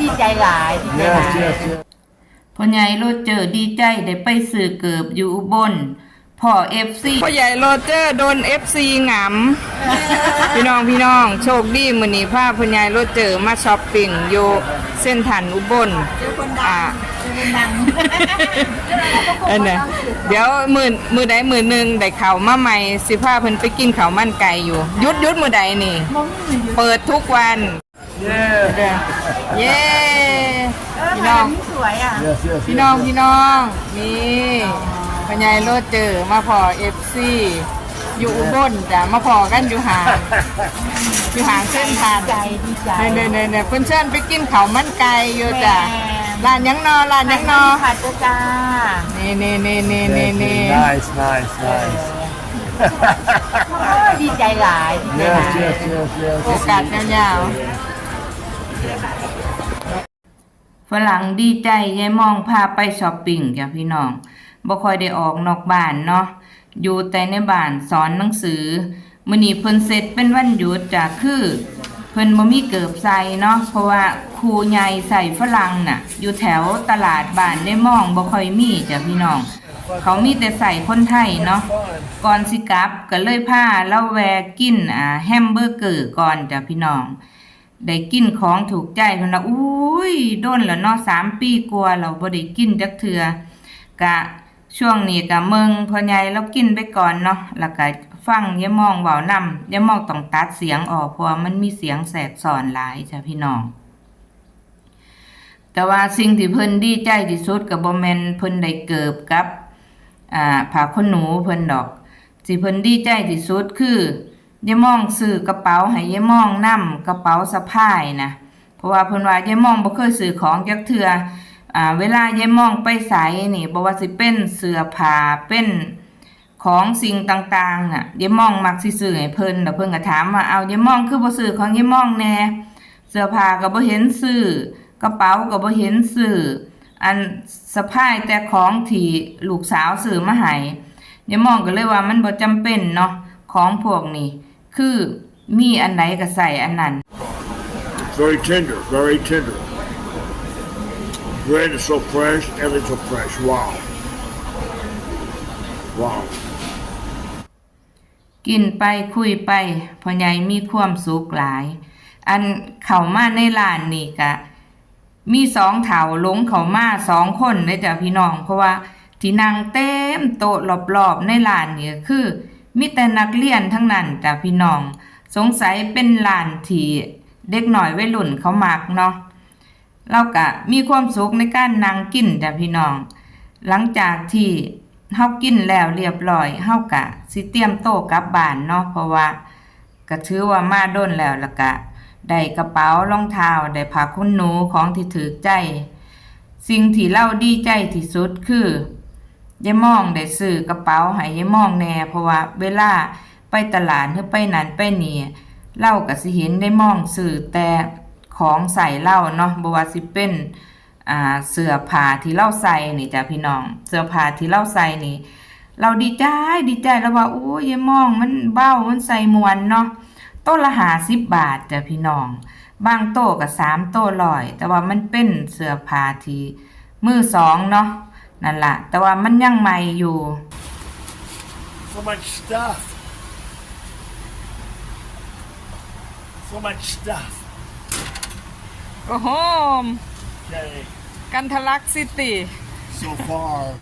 ดีใจหลายดีใจห Yes, ลาย yes, yes. พ่อใหญ่โรเจอร์ดีใจได้ไปซื้อเกือบอยู่อุบลพ่อเอฟซีพ่อใหญ่โรเจอร์โดนเอฟซีหงำพี่น้องพี่น้องโชคดีมื้อนี้พาพ่อใหญ่โรเจอร์มาช้อปปิ้งอยู่เส้นทันอุบลอ่าอันน่ะเดี๋ยวมื้อมื้อใดมื้อหนึงได้ข้าวมาใหม่สิพาเพิ่นไปกินข้าวมันไก่อยู่หยุดหยุดมื้อใดนี่ เปิดทุกวัน Yeah. เย้เออพี่ทำน้องแบบนี้สวยอะ Yes, yes. พี่น้องพี่น้องนี่พญายโรดเจอมาพอเอฟซีอยู่อุบลจ้ะมาพอกันอยู่ห่างอยู่ห่างเส้นทางใจดีใจเนยเนยเนยเพื่อนเชิญไปกินข้าวมันไก่อยู่จ้ะร้านหยังนอร้านหยังนอผัดจ้าจ้านี่นี่นี่นี่นี่ Thank นี่ you. Nice, nice, nice. โอ้ยดีใจหลายดีใจห Yes, ลาย yes, yes, โอ yes. กาสยาวๆ ฝรั่งดีใจยายมองพาไปช้อปปิ้งจ้ะพี่น้องบ่ค่อยได้ออกนอกบ้านเนาะอยู่แต่ในบ้านสอนหนังสือมื้อนี้เพิ่นเสร็จเป็นวันหยุดจ้ะคือเพิ่นบ่มีเกิบใส่เนาะเพราะว่าครูใหญ่ใส่ฝรั่งน่ะ อยู่แถวตลาดบ้านได้มองบ่ค่อยมีจ้ะพี่น้อง เขามีแต่ใส่คนไทยเนาะก่อนสิกลับก็เลยพาเราแวกินอ่าแฮมเบอร์เกอร์ก่อนจ้ะพี่น้อง ได้กินของถูกใจเพิ่นว่าอุ้ยโดนล้วเนาะสามปีกว่าเราบ่ได้กินจักเทื่อกะช่วงนี้กะเมืองพ่อใหญ่เรากินไปก่อนเนาะแล้วก็ฟังอย่ามองเว้านำอย่ามองต้องตัดเสียงออกเพราะมันมีเสียงแสบซ้อนหลายจ้ะพี่น้อง แต่ว่าสิ่งที่เพิ่นดีใจที่สุดก็บ่แม่นเพิ่นได้เกิบกับอ่าผ้าขนหนูเพิ่นดอกสิเพิ่นดีใจที่สุดคือ ยายมองซื้อกระเป๋าให้ยายมองนํกระเป๋าสะพายนะเพราะว่าเพิ่นว่ายายมองบ่เคยซื้อของจักเทื่ออ่าเวลายายมองไปไสนี่บ่ว่าสิเป็นเสื้อผ้าเป็นของสิ่งต่างๆน่ะยายมองมักสิซื้อให้เพิ่นแล้วเพิ่นก็ถามว่าเอายายมองคือบ่ซื้อของยายมองแน่เสื้อผ้าก็บ่เห็นซื้อกระเป๋าก็บ่เห็นซื้ออันสะพายแต่ของที่ลูกสาวซื้อมาให้ยายมองก็เลยว่ามันบ่จำเป็นเนาะของพวกนี้ คือมีอันไหนก็ใส่อันนั้น Very tender, very tender. Bread is so fresh, everything's so fresh. Wow. Wow. กินไปคุยไปพ่อใหญ่มีความสุขหลาย อันเข้ามาในร้านนี่กะมีสองเถาหลงเขามาสองคนเลยจ้ะพี่น้อง เพราะว่าที่นั่งเต็มโต๊ะรอบๆในร้านนี่ก็คือ มีแต่นักเรียนทั้งนั้นจ้ะพี่น้อง สงสัยเป็นร้านที่เด็กหน่อยวัยรุ่นเขามักเนาะเราก็มีความสุขในการนั่งกินจ้ะพี่น้อง หลังจากที่เฮากินแล้วเรียบร้อยเฮากะสิเตรียมโต๊ะกลับบ้านเนาะเพราะว่าก็ถือว่ามาโดนแล้วล้วก็ได้กระเป๋ารองเท้าได้ผ้าขนหนูของที่ถือใจ สิ่งที่เราดีใจที่สุดคือ ยายมองได้ซื้อกระเป๋าให้ยายมองแน่เพราะว่าเวลาไปตลาดหรือไปนั่นไปนี่เราก็สิเห็นได้มองซื้อแต่ของใส่เราเนาะบว่าสิเป็นอ่าเสื้อผ้าที่เราใส่นี่จ้ะพี่น้อง เสื้อผ้าที่เราใส่นี่ เราดีใจดีใจแล้วว่าโอ้ยายมองมันเบ้ามันใส่มวนเนาะโต๊ะละหาสิบบาทจ้ะพี่น้อง บางโต๊ะก็สามโต๊ะร้อย แต่ว่ามันเป็นเสื้อผ้าที่มือสองเนาะ นั่นล่ะแต่ว่ามันยังใหม่อยู่ So much stuff. So much stuff. ก็โฮม Okay. กันทะลักซิตี้ So far.